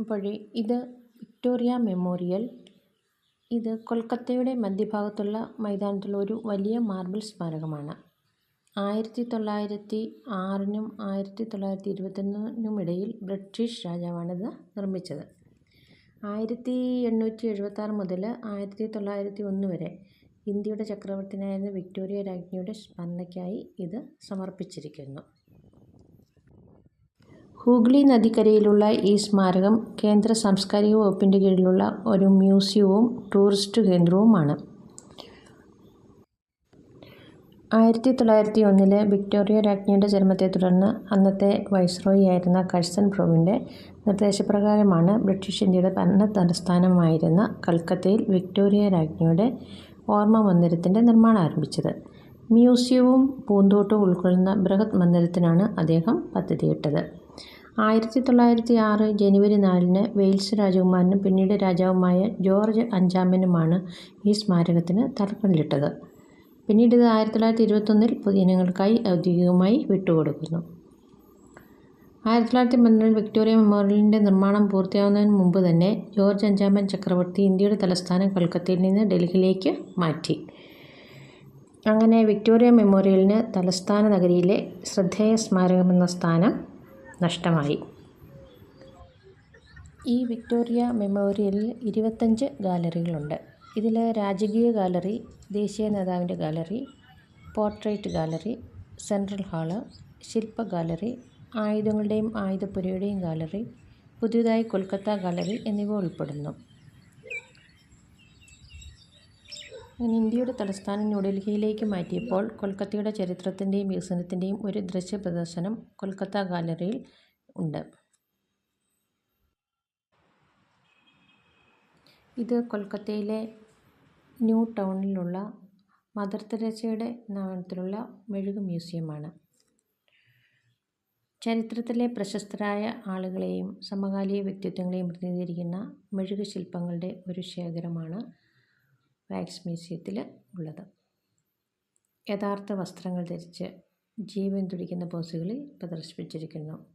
അപ്പോൾ ഇത് Victoria memorial. ഇത് കൊൽക്കത്തയുടെ മധ്യഭാഗത്തുള്ള മൈതാനത്തുള്ള ഒരു വലിയ മാർബിൾ സ്മാരകമാണ്. ആയിരത്തി തൊള്ളായിരത്തി ആറിനും ആയിരത്തി തൊള്ളായിരത്തി ഇരുപത്തൊന്നിനും ഇടയിൽ ബ്രിട്ടീഷ് രാജാവാണിത് നിർമ്മിച്ചത്. ആയിരത്തി എണ്ണൂറ്റി എഴുപത്താറ് മുതൽ ആയിരത്തി തൊള്ളായിരത്തി ഒന്ന് വരെ ഇന്ത്യയുടെ ചക്രവർത്തിനായിരുന്ന വിക്ടോറിയ രാജ്ഞിയുടെ സ്മരണയ്ക്കായി ഇത് സമർപ്പിച്ചിരിക്കുന്നു. ഹൂഗ്ലി നദിക്കരയിലുള്ള ഈ സ്മാരകം കേന്ദ്ര സാംസ്കാരിക വകുപ്പിന്റെ കീഴിലുള്ള ഒരു മ്യൂസിയവും ടൂറിസ്റ്റ് കേന്ദ്രവുമാണ്. ആയിരത്തി തൊള്ളായിരത്തി ഒന്നിലെ വിക്ടോറിയ രാജ്ഞിയുടെ ജന്മത്തെ തുടർന്ന് അന്നത്തെ വൈസ്രോയി ആയിരുന്ന കഴ്സൺ പ്രഭുവിന്റെ നിർദ്ദേശപ്രകാരമാണ് ബ്രിട്ടീഷ് ഇന്ത്യയുടെ ഭരണ തലസ്ഥാനമായിരുന്ന കൽക്കത്തയിൽ വിക്ടോറിയ രാജ്ഞിയുടെ ഓർമ്മ മന്ദിരത്തിന്റെ നിർമ്മാണം ആരംഭിച്ചത്. മ്യൂസിയവും പൂന്തോട്ടവും ഉൾക്കൊള്ളുന്ന ബൃഹത് മന്ദിരത്തിനാണ് അദ്ദേഹം പദ്ധതിയിട്ടത്. ആയിരത്തി തൊള്ളായിരത്തി ആറ് ജനുവരി നാലിന് വെയിൽസ് രാജകുമാരനും പിന്നീട് രാജാവുമായ ജോർജ് അഞ്ചാമനുമാണ് ഈ സ്മാരകത്തിന് തറക്കല്ലിട്ടത് പിന്നീട് ഇത് ആയിരത്തി തൊള്ളായിരത്തി ഇരുപത്തൊന്നിൽ പൊതുജനങ്ങൾക്കായി ഔദ്യോഗികമായി വിട്ടുകൊടുക്കുന്നു. ആയിരത്തി തൊള്ളായിരത്തി പന്ത്രണ്ടിൽ വിക്ടോറിയ മെമ്മോറിയലിന്റെ നിർമ്മാണം പൂർത്തിയാവുന്നതിന് മുമ്പ് തന്നെ ജോർജ് അഞ്ചാമൻ ചക്രവർത്തി ഇന്ത്യയുടെ തലസ്ഥാനം കൊൽക്കത്തയിൽ നിന്ന് ഡൽഹിയിലേക്ക് മാറ്റി. അങ്ങനെ വിക്ടോറിയ മെമ്മോറിയലിന് തലസ്ഥാന നഗരിയിലെ ശ്രദ്ധേയ സ്മാരകമെന്ന സ്ഥാനം നഷ്ടമായി. ഈ വിക്ടോറിയ മെമ്മോറിയലിൽ ഇരുപത്തഞ്ച് ഗാലറികളുണ്ട്. ഇതിൽ രാജകീയ ഗാലറി ദേശീയ നേതാവിന്റെ gallery portrait gallery central hall ശില്പ ഗാലറി ആയുധങ്ങളുടെയും ആയുധപ്പുരയുടെയും ഗാലറി പുതിയതായി കൊൽക്കത്ത ഗാലറി എന്നിവ ഉൾപ്പെടുന്നു. അങ്ങനെ ഇന്ത്യയുടെ തലസ്ഥാനം ന്യൂഡൽഹിയിലേക്ക് മാറ്റിയപ്പോൾ കൊൽക്കത്തയുടെ ചരിത്രത്തിന്റെയും വികസനത്തിന്റെയും ഒരു ദൃശ്യ പ്രദർശനം കൊൽക്കത്ത ഗാലറിയിൽ ഉണ്ട്. ഇത് കൊൽക്കത്തയിലെ ന്യൂ ടൗണിലുള്ള മദർ തെരേസയുടെ നാമത്തിലുള്ള മെഴുക് മ്യൂസിയമാണ്. ചരിത്രത്തിലെ പ്രശസ്തരായ ആളുകളെയും സമകാലിക വ്യക്തിത്വങ്ങളെയും പ്രതിനിധീകരിക്കുന്ന മെഴുക് ശില്പങ്ങളുടെ ഒരു ശേഖരമാണ് വാക്സ് മ്യൂസിയത്തിൽ ഉള്ളത്. യഥാർത്ഥ വസ്ത്രങ്ങൾ ധരിച്ച് ജീവൻ തുടിക്കുന്ന പോസുകളിൽ പ്രദർശിപ്പിച്ചിരിക്കുന്നു.